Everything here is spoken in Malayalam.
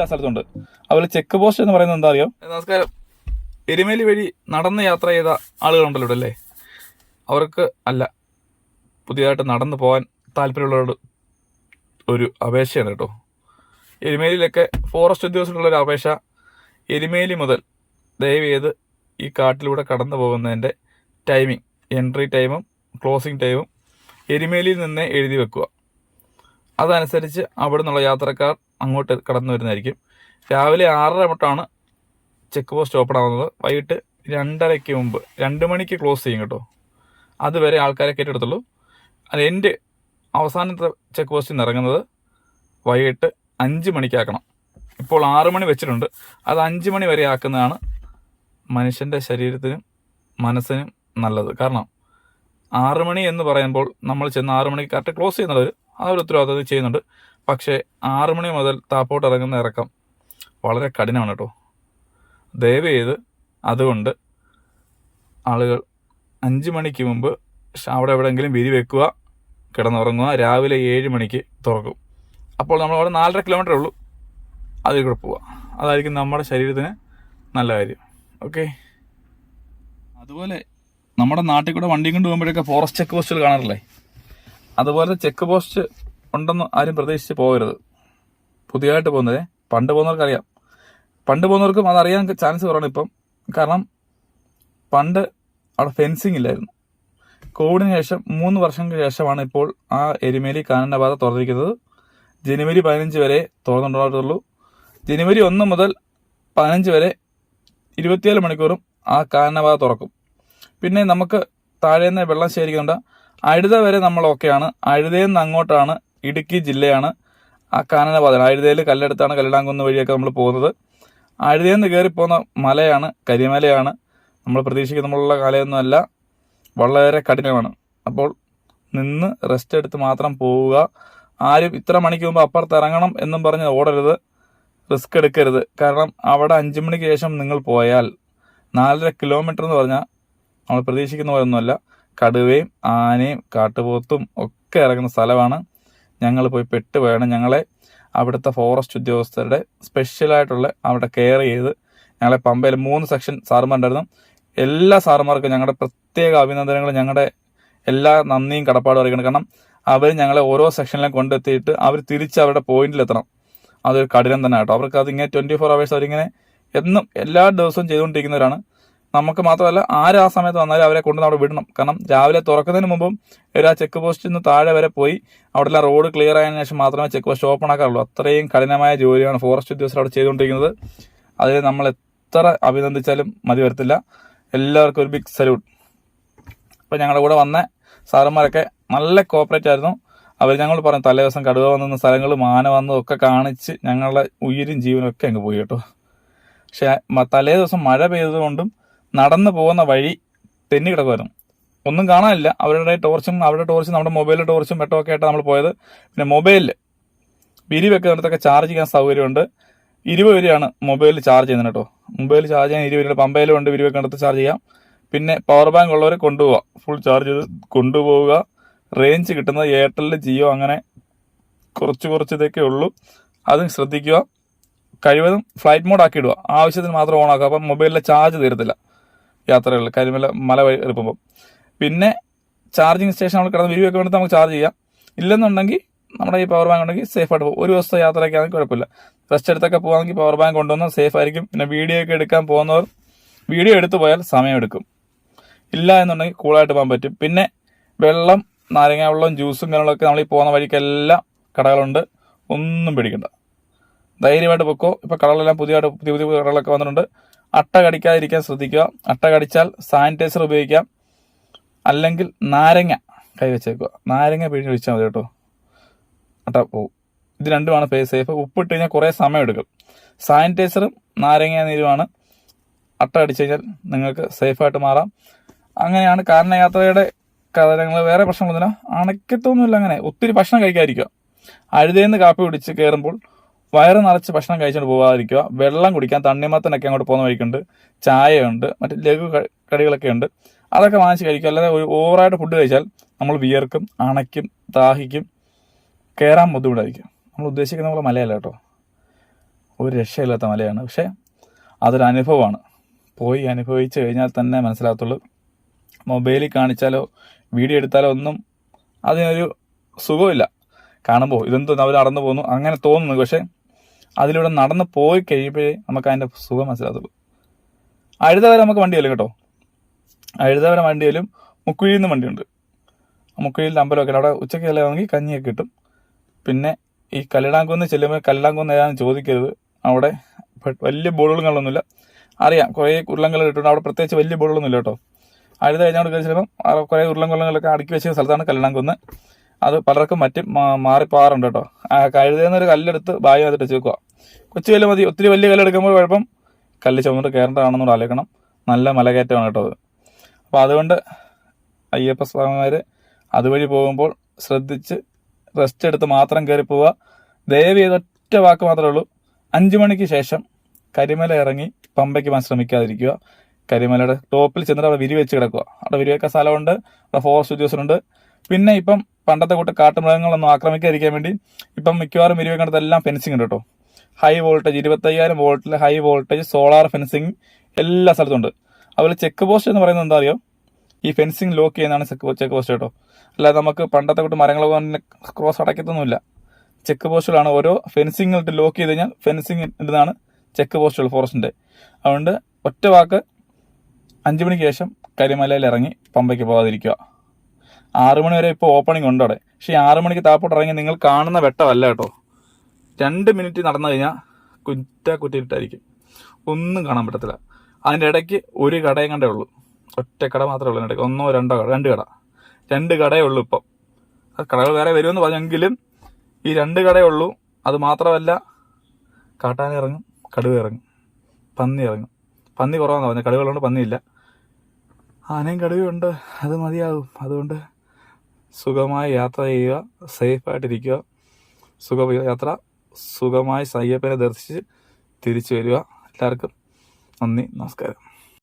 എല്ലാ സ്ഥലത്തുണ്ട് അതുപോലെ ചെക്ക് പോസ്റ്റ് എന്ന് പറയുന്നത് എന്താ അറിയോ? നമസ്കാരം. എരുമേലി വഴി നടന്ന് യാത്ര ചെയ്ത ആളുകളുണ്ടല്ലോ ഇവിടെ അല്ലേ? അവർക്ക് അല്ല പുതിയതായിട്ട് നടന്നു പോകാൻ താല്പര്യമുള്ളവരോട് ഒരു അപേക്ഷയാണ് കേട്ടോ. എരുമേലിയിലൊക്കെ ഫോറസ്റ്റ് ഉദ്യോഗസ്ഥരുള്ള ഒരു അപേക്ഷ. എരുമേലി മുതൽ ദയവ് ചെയ്ത് ഈ കാട്ടിലൂടെ കടന്നു പോകുന്നതിന്റെ ടൈമിംഗ് എൻട്രി ടൈമും ക്ലോസിംഗ് ടൈമും എരുമേലിയിൽ നിന്ന് എഴുതി വെക്കുക. അതനുസരിച്ച് അവിടെ നിന്നുള്ള യാത്രക്കാർ അങ്ങോട്ട് കടന്നു വരുന്നതായിരിക്കും. രാവിലെ ആറര തൊട്ടാണ് ചെക്ക് പോസ്റ്റ് ഓപ്പൺ ആവുന്നത്. വൈകിട്ട് രണ്ടരയ്ക്ക് മുമ്പ് രണ്ട് മണിക്ക് ക്ലോസ് ചെയ്യും കേട്ടോ. അതുവരെ ആൾക്കാരെ കയറ്റെടുത്തുള്ളൂ. അത് എന്റെ അവസാനത്തെ ചെക്ക് പോസ്റ്റിൽ നിന്ന് ഇറങ്ങുന്നത് വൈകിട്ട് അഞ്ച് മണിക്കാക്കണം. ഇപ്പോൾ ആറ് മണി വെച്ചിട്ടുണ്ട്. അത് അഞ്ച് മണി വരെ ആക്കുന്നതാണ് മനുഷ്യന്റെ ശരീരത്തിനും മനസ്സിനും നല്ലത്. കാരണം ആറ് മണി എന്ന് പറയുമ്പോൾ നമ്മൾ ചെന്ന് ആറ് മണിക്ക് കറക്റ്റ് ക്ലോസ് ചെയ്യുന്നുള്ളവർ ആ ഒരു ഉത്തരവാദിത്വം ചെയ്യുന്നുണ്ട്. പക്ഷേ ആറു മണി മുതൽ താപ്പോട്ട് ഇറങ്ങുന്ന ഇറക്കം വളരെ കഠിനമാണ് കേട്ടോ. ദയവ് ചെയ്ത് അതുകൊണ്ട് ആളുകൾ അഞ്ച് മണിക്ക് മുമ്പ് അവിടെ എവിടെയെങ്കിലും വിരി വെക്കുക കിടന്നുറങ്ങുക രാവിലെ ഏഴ് മണിക്ക് തുറക്കും. അപ്പോൾ നമ്മൾ അവിടെ നാലര കിലോമീറ്റർ ഉള്ളൂ. അതിൽ കൂടെ പോവുക അതായിരിക്കും നമ്മുടെ ശരീരത്തിന് നല്ല കാര്യം. ഓക്കെ അതുപോലെ നമ്മുടെ നാട്ടിൽ കൂടെ വണ്ടിയും കൊണ്ട് പോകുമ്പോഴൊക്കെ ഫോറസ്റ്റ് ചെക്ക് പോസ്റ്റുകൾ കാണാറില്ലേ? അതുപോലെ ചെക്ക് പോസ്റ്റ് ഉണ്ടെന്ന് ആരും പ്രതീക്ഷിച്ച് പോകരുത്. പുതിയതായിട്ട് പോകുന്നതേ പണ്ട് പോകുന്നവർക്ക് അറിയാം പണ്ട് പോകുന്നവർക്കും അതറിയാൻ ചാൻസ് കുറവാണ് ഇപ്പം. കാരണം പണ്ട് അവിടെ ഫെൻസിങ് ഇല്ലായിരുന്നു. കോവിഡിന് ശേഷം മൂന്ന് വർഷങ്ങൾക്ക് ശേഷമാണ് ഇപ്പോൾ ആ എരുമേലി കാനന പാത തുറന്നിരിക്കുന്നത്. ജനുവരി പതിനഞ്ച് വരെ തുറന്നിട്ടുള്ളൂ ജനുവരി ഒന്ന് മുതൽ പതിനഞ്ച് വരെ ഇരുപത്തിയേഴ് മണിക്കൂറും ആ കാനനപാത തുറക്കും. പിന്നെ നമുക്ക് താഴേന്ന് വെള്ളം ശേഖരിക്കുന്നുണ്ട്. അഴുത വരെ നമ്മൾ ഓക്കെയാണ് അഴുതയിൽ നിന്ന് അങ്ങോട്ടാണ് ഇടുക്കി ജില്ലയാണ് ആ കാനനപാത ആഴുതയിൽ കല്ലെടുത്താണ് കല്ലടാങ്കുന്ന് വഴിയൊക്കെ നമ്മൾ പോകുന്നത്. ആഴുതയിൽ നിന്ന് കയറി പോകുന്ന മലയാണ് കരിമലയാണ്. നമ്മൾ പ്രതീക്ഷിക്കുന്ന നമ്മളുള്ള വളരെ കഠിനമാണ്. അപ്പോൾ നിന്ന് റെസ്റ്റ് എടുത്ത് മാത്രം പോവുക. ആരും ഇത്ര മണിക്ക് മുമ്പ് അപ്പുറത്ത് ഇറങ്ങണം എന്നും പറഞ്ഞ് ഓടരുത്. റിസ്ക് എടുക്കരുത്. കാരണം അവിടെ അഞ്ച് മണിക്ക് ശേഷം നിങ്ങൾ പോയാൽ നാലര കിലോമീറ്റർ എന്ന് പറഞ്ഞാൽ നമ്മൾ പ്രതീക്ഷിക്കുന്ന പോലെ ഒന്നുമല്ല കടുവയും ആനയും കാട്ടുപോത്തും ഒക്കെ ഇറങ്ങുന്ന സ്ഥലമാണ്. ഞങ്ങൾ പോയി പെട്ടുപോയാണ് ഞങ്ങളെ അവിടുത്തെ ഫോറസ്റ്റ് ഉദ്യോഗസ്ഥരുടെ സ്പെഷ്യലായിട്ടുള്ള അവിടെ കെയർ ചെയ്ത് ഞങ്ങളെ പമ്പയിൽ മൂന്ന് സെക്ഷൻ സാറുമാരുണ്ടായിരുന്നു എല്ലാ സാറുമാർക്കും ഞങ്ങളുടെ പ്രത്യേക അഭിനന്ദനങ്ങൾ ഞങ്ങളുടെ എല്ലാ നന്ദിയും കടപ്പാടും അറിയിക്കണം. കാരണം അവർ ഞങ്ങളെ ഓരോ സെക്ഷനിലും കൊണ്ടെത്തിയിട്ട് അവർ തിരിച്ച് അവരുടെ പോയിന്റിലെത്തണം അതൊരു കഠിനം തന്നെ കേട്ടോ. അവർക്ക് അതിങ്ങനെ ട്വന്റി ഫോർ അവേഴ്സ് അവരിങ്ങനെ എന്നും എല്ലാ ദിവസവും ചെയ്തുകൊണ്ടിരിക്കുന്നവരാണ്. നമുക്ക് മാത്രമല്ല ആര് ആ സമയത്ത് വന്നാലും അവരെ കൊണ്ട് അവിടെ വിടണം. കാരണം രാവിലെ തുറക്കുന്നതിന് മുമ്പും ഒരു ആ ചെക്ക് പോസ്റ്റിൽ നിന്ന് താഴെ വരെ പോയി അവിടെ റോഡ് ക്ലിയർ ആയതിനു ശേഷം മാത്രമേ ചെക്ക് പോസ്റ്റ് ഓപ്പൺ ആക്കാറുള്ളൂ. അത്രയും കഠിനമായ ജോലിയാണ് ഫോറസ്റ്റ് ഉദ്യോഗസ്ഥർ അവിടെ ചെയ്തുകൊണ്ടിരിക്കുന്നത്. അതിൽ നമ്മൾ എത്ര അഭിനന്ദിച്ചാലും മതി വരത്തില്ല. എല്ലാവർക്കും ഒരു ബിഗ് സല്യൂട്ട് അപ്പോൾ ഞങ്ങളുടെ കൂടെ വന്ന സാറന്മാരൊക്കെ നല്ല കോപ്പറേറ്റ് ആയിരുന്നു. അവർ ഞങ്ങൾ പറഞ്ഞു തലേ ദിവസം കടുവ വന്ന സ്ഥലങ്ങൾ മാന വന്നതും ഒക്കെ കാണിച്ച് ഞങ്ങളുടെ ഉയിരും ജീവനും ഒക്കെ അങ്ങ് പോയി കേട്ടോ. പക്ഷേ തലേ ദിവസം മഴ പെയ്തതുകൊണ്ടും നടന്നു പോകുന്ന വഴി തെന്നി കിടക്കുമായിരുന്നു ഒന്നും കാണാനില്ല. അവരുടെ ടോർച്ചും അവരുടെ ടോർച്ചും നമ്മുടെ മൊബൈലിലെ ടോർച്ചും വെട്ടമൊക്കെ ആയിട്ട് നമ്മൾ പോയത്. പിന്നെ മൊബൈലിൽ വിരി വെക്കുന്നിടത്തൊക്കെ ചാർജ് ചെയ്യാൻ സൗകര്യമുണ്ട്. ഇരുപത് വരെയാണ് മൊബൈലിൽ ചാർജ് ചെയ്യുന്നത് കേട്ടോ. മൊബൈൽ ചാർജ് ചെയ്യാൻ ഇരുപത് രൂപ പമ്പയിലും ഉണ്ട്. വിരി വെക്കുന്നിടത്ത് ചാർജ് ചെയ്യാം. പിന്നെ പവർ ബാങ്ക് ഉള്ളവരെ കൊണ്ടുപോവുക ഫുൾ ചാർജ് ചെയ്ത് കൊണ്ടുപോവുക. റേഞ്ച് കിട്ടുന്നത് എയർടെൽ ജിയോ അങ്ങനെ കുറച്ച് കുറച്ച് ഇതൊക്കെ ഉള്ളൂ. അതും ശ്രദ്ധിക്കുക. കഴിവതും ഫ്ലൈറ്റ് മോഡ് ആക്കി ഇടുക. ആവശ്യത്തിന് മാത്രം ഓൺ ആക്കുക. അപ്പം മൊബൈലിലെ ചാർജ് തീരത്തില്ല. യാത്രകളിൽ കരിമല മല വഴി പിന്നെ ചാർജിങ് സ്റ്റേഷൻ നമ്മൾ കിടന്ന് വിരിവൊക്കെ വേണ്ടി നമുക്ക് ചാർജ് ചെയ്യാം. ഇല്ലെന്നുണ്ടെങ്കിൽ നമ്മുടെ ഈ പവർ ബാങ്ക് ഉണ്ടെങ്കിൽ സേഫ് ആയിട്ട് പോകും. ഒരു ദിവസത്തെ യാത്രയൊക്കെ ആണെങ്കിൽ കുഴപ്പമില്ല. റെസ്റ്റ് എടുത്തൊക്കെ പോകുകയാണെങ്കിൽ പവർ ബാങ്ക് കൊണ്ടുവന്ന് സേഫ് ആയിരിക്കും. പിന്നെ വീഡിയോ ഒക്കെ എടുക്കാൻ പോകുന്നവർ വീഡിയോ എടുത്തു പോയാൽ സമയമെടുക്കും ഇല്ല എന്നുണ്ടെങ്കിൽ കൂളായിട്ട് പോകാൻ പറ്റും. പിന്നെ വെള്ളം നാരങ്ങ വെള്ളം ജ്യൂസും കാര്യങ്ങളൊക്കെ നമ്മൾ ഈ പോകുന്ന വഴിക്കെല്ലാം കടകളുണ്ട്. ഒന്നും പേടിക്കണ്ട. ധൈര്യമായിട്ട് പൊക്കോ. ഇപ്പോൾ കടകളെല്ലാം പുതിയതായിട്ട് പുതിയ പുതിയ കടകളൊക്കെ വന്നിട്ടുണ്ട്. അട്ട കടിക്കാതിരിക്കാൻ ശ്രദ്ധിക്കുക. അട്ട കടിച്ചാൽ സാനിറ്റൈസർ ഉപയോഗിക്കാം. അല്ലെങ്കിൽ നാരങ്ങ കൈവച്ചേക്കുക നാരങ്ങ പിഴിഞ്ഞ് ഒഴിച്ചാൽ മതി കേട്ടോ. അട്ട പോവും. ഇത് രണ്ടുമാണ് പേ സേഫ് ഉപ്പിട്ട് കഴിഞ്ഞാൽ കുറേ സമയം എടുക്കും. സാനിറ്റൈസറും നാരങ്ങ നീരുമാണ്. അട്ട അടിച്ചു കഴിഞ്ഞാൽ നിങ്ങൾക്ക് സേഫായിട്ട് മാറാം. അങ്ങനെയാണ് കാരണയാത്രയുടെ കഥനങ്ങൾ. വേറെ പ്രശ്നങ്ങളൊന്നുമില്ല. അണക്കത്തൊന്നുമില്ല അങ്ങനെ. ഒത്തിരി ഭക്ഷണം കഴിക്കാതിരിക്കുക. അഴുതേന്ന് കാപ്പി പിടിച്ച് കയറുമ്പോൾ വയറ് നിറച്ച് ഭക്ഷണം കഴിച്ചുകൊണ്ട് പോകാതിരിക്കുക വെള്ളം കുടിക്കാൻ തണ്ണിമത്തനൊക്കെ അങ്ങോട്ട് പോകുന്ന വഴിക്കുണ്ട്. ചായയുണ്ട്. മറ്റ് ലഘു കടികളൊക്കെ ഉണ്ട്. അതൊക്കെ വാങ്ങിച്ച് കഴിക്കുക. അല്ലാതെ ഒരു ഓവറായിട്ട് ഫുഡ് കഴിച്ചാൽ നമ്മൾ വിയർക്കും അണയ്ക്കും ദാഹിക്കും കയറാൻ ബുദ്ധിമുട്ടായിരിക്കും. നമ്മൾ ഉദ്ദേശിക്കുന്ന പോലെ മലയല്ല കേട്ടോ. ഒരു രക്ഷയില്ലാത്ത മലയാണ്. പക്ഷേ അതൊരു അനുഭവമാണ്. പോയി അനുഭവിച്ച് കഴിഞ്ഞാൽ തന്നെ മനസ്സിലാകത്തുള്ളൂ. മൊബൈലിൽ കാണിച്ചാലോ വീഡിയോ എടുത്താലോ ഒന്നും അതിനൊരു സുഖമില്ല കാണുമ്പോൾ ഇതെന്തോ അവർ നടന്നു പോകുന്നു. അങ്ങനെ തോന്നുന്നു. പക്ഷേ അതിലൂടെ നടന്ന് പോയി കഴിയുമ്പോഴേ നമുക്ക് അതിന്റെ സുഖം മനസ്സിലാകത്തുള്ളൂ. അഴുത വരെ നമുക്ക് വരും കേട്ടോ. അഴുത വരെ വണ്ടിയിലും മുക്കുഴിയിൽ നിന്ന് വണ്ടിയുണ്ട്. മുക്കുഴിയിൽ അമ്പലമൊക്കെ അവിടെ ഉച്ചയ്ക്ക് ചെല്ലുവാണെങ്കിൽ കഞ്ഞിയൊക്കെ കിട്ടും. പിന്നെ ഈ കല്ലിടാങ്കുന്ന് ചെല്ലുമ്പോൾ കല്ലിടാങ്കുന്ന് ഏതാണ് ചോദിക്കരുത്. അവിടെ വലിയ ബോളുകളൊന്നുമില്ല കാണുന്നില്ല അറിയാം കുറേ ഉരുളങ്ങൾ കിട്ടുന്നുണ്ട് അവിടെ പ്രത്യേകിച്ച് വലിയ ബോളുകളൊന്നുമില്ല കേട്ടോ. അഴുത കഴിഞ്ഞാൽ കഴിച്ചപ്പം കുറേ ഉരുളങ്കുളങ്ങളൊക്കെ അടുക്കി വെച്ച സ്ഥലത്താണ് കല്ലിടാങ്കുന്ന് അത് പലർക്കും മറ്റും മാറിപ്പോകാറുണ്ട് കേട്ടോ. ആ കഴുതേന്ന് കല്ലെടുത്ത് ബായി അതിട്ട് വെച്ചേക്കുക കൊച്ചു കല്ല് മതി. ഒത്തിരി വലിയ കല്ലെടുക്കുമ്പോൾ കുഴപ്പം കല്ല് ചുമന്നിട്ട് കയറേണ്ടതാണെന്നോട് ആലോചിക്കണം. നല്ല മലകയറ്റമാണ് കേട്ടോ അത്. അപ്പോൾ അതുകൊണ്ട് അയ്യപ്പ സ്വാമിമാർ അതുവഴി പോകുമ്പോൾ ശ്രദ്ധിച്ച് റെസ്റ്റ് എടുത്ത് മാത്രം കയറി പോവുക. ദയവ് ചെയ്ത് ഒറ്റ വാക്ക് മാത്രമേ ഉള്ളൂ. അഞ്ചു മണിക്ക് ശേഷം കരിമല ഇറങ്ങി പമ്പയ്ക്ക് പോകാൻ ശ്രമിക്കാതിരിക്കുക. കരിമലയുടെ ടോപ്പിൽ ചെന്നിട്ട് അവിടെ വിരി വെച്ച് കിടക്കുക. അവിടെ വിരി വെക്കാൻ സ്ഥലമുണ്ട്. അവിടെ ഫോറസ്റ്റ് ഉദ്യോഗസ്ഥരുണ്ട്. പിന്നെ ഇപ്പം പണ്ടത്തെ കൂട്ട് കാട്ടുമൃഗങ്ങളൊന്നും ആക്രമിക്കാതിരിക്കാൻ വേണ്ടി ഇപ്പം മിക്കവാറും വിരി കണ്ടതെല്ലാം ഫെൻസിങ് ഉണ്ട് കേട്ടോ. ഹൈ വോൾട്ടേജ് ഇരുപത്തയ്യായിരം വോൾട്ടിൽ ഹൈ വോൾട്ടേജ് സോളാർ ഫെൻസിങ് എല്ലാ സ്ഥലത്തും ഉണ്ട്. അതുപോലെ ചെക്ക് പോസ്റ്റ് എന്ന് പറയുന്നത് എന്താ അറിയോ? ഈ ഫെൻസിങ് ലോക്ക് ചെയ്യുന്നതാണ് ചെക്ക് ചെക്ക് പോസ്റ്റ് കേട്ടോ. അല്ലാതെ നമുക്ക് പണ്ടത്തെ കൂട്ട് മരങ്ങൾ ക്രോസ് അടയ്ക്കത്തൊന്നുമില്ല. ചെക്ക് പോസ്റ്റുകളാണ് ഓരോ ഫെൻസിങ് ഇട്ട് ലോക്ക് ചെയ്ത് കഴിഞ്ഞാൽ ഫെൻസിങ് ഇടുന്നതാണ് ചെക്ക് പോസ്റ്റുകൾ ഫോറസ്റ്റിന്റെ അതുകൊണ്ട് ഒറ്റ വാക്ക് അഞ്ച് മണിക്ക് ശേഷം കരിമലയിൽ ഇറങ്ങി പമ്പയ്ക്ക് പോകാതിരിക്കുക. ആറ് മണി വരെ ഇപ്പോൾ ഓപ്പണിംഗ് ഉണ്ട് അവിടെ. പക്ഷേ ഈ ആറുമണിക്ക് താപ്പോട്ട് ഇറങ്ങി നിങ്ങൾ കാണുന്ന വെട്ടമല്ല കേട്ടോ. രണ്ട് മിനിറ്റ് നടന്നു കഴിഞ്ഞാൽ കുറ്റ കുറ്റിയിട്ടായിരിക്കും ഒന്നും കാണാൻ പറ്റത്തില്ല. അതിന്റെ ഇടയ്ക്ക് ഒരു കടയും കണ്ടേ ഉള്ളൂ. ഒറ്റ കട മാത്രമേ ഉള്ളൂ ഇടയ്ക്ക്. ഒന്നോ രണ്ടോ കട രണ്ട് കട. രണ്ട് കടയേ ഉള്ളൂ ഇപ്പം. കടകൾ വേറെ വരുമെന്ന് പറഞ്ഞെങ്കിലും ഈ രണ്ട് കടയേ ഉള്ളൂ. അത് മാത്രമല്ല കാട്ടാന ഇറങ്ങും കടുവ ഇറങ്ങും പന്നി ഇറങ്ങും. പന്നി കുറവാന്ന് പറഞ്ഞത് കടുവകളുണ്ട് പന്നിയില്ല. ആനയും കടുവയുണ്ട് അത് മതിയാകും. അതുകൊണ്ട് സുഖമായി യാത്ര ചെയ്യുക സേഫായിട്ടിരിക്കുക സുഖ യാത്ര സുഖമായി സയ്യപ്പനെ ദർശിച്ച് തിരിച്ചു വരിക. എല്ലാവർക്കും നന്ദി നമസ്കാരം.